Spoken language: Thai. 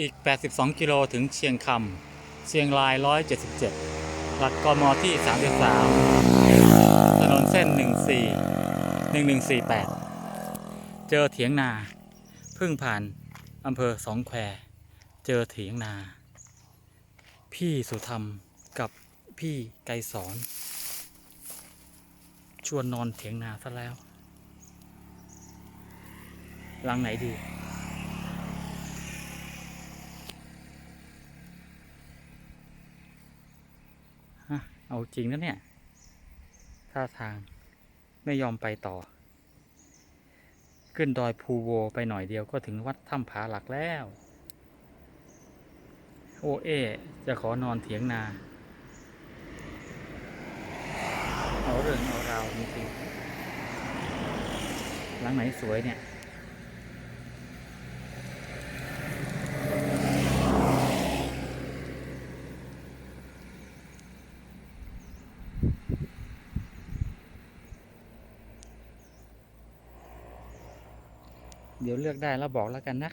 อีก 82 กิโลถึงเชียงคำ เชียงราย 177 หลักกมที่ 33 ถนนเส้น 14 1148 เจอเถียงนาเพิ่งผ่านอำเภอสองแคว เจอเถียงนา พี่สุธรรมกับพี่ไกสอน ชวนนอนเถียงนาซะแล้ว หลังไหนดี ฮะ เอาจริงนะเนี่ยท่าทางไม่ยอมไปต่อ ขึ้นดอยภูโวไปหน่อยเดียวก็ถึงวัดถ้ำผาหลักแล้ว โอเอ จะขอนอนเถียงนา เอาเรื่องเอาราวจริงๆหลังไหนสวยเนี่ย เดี๋ยวเลือกได้แล้วบอกแล้วกันนะ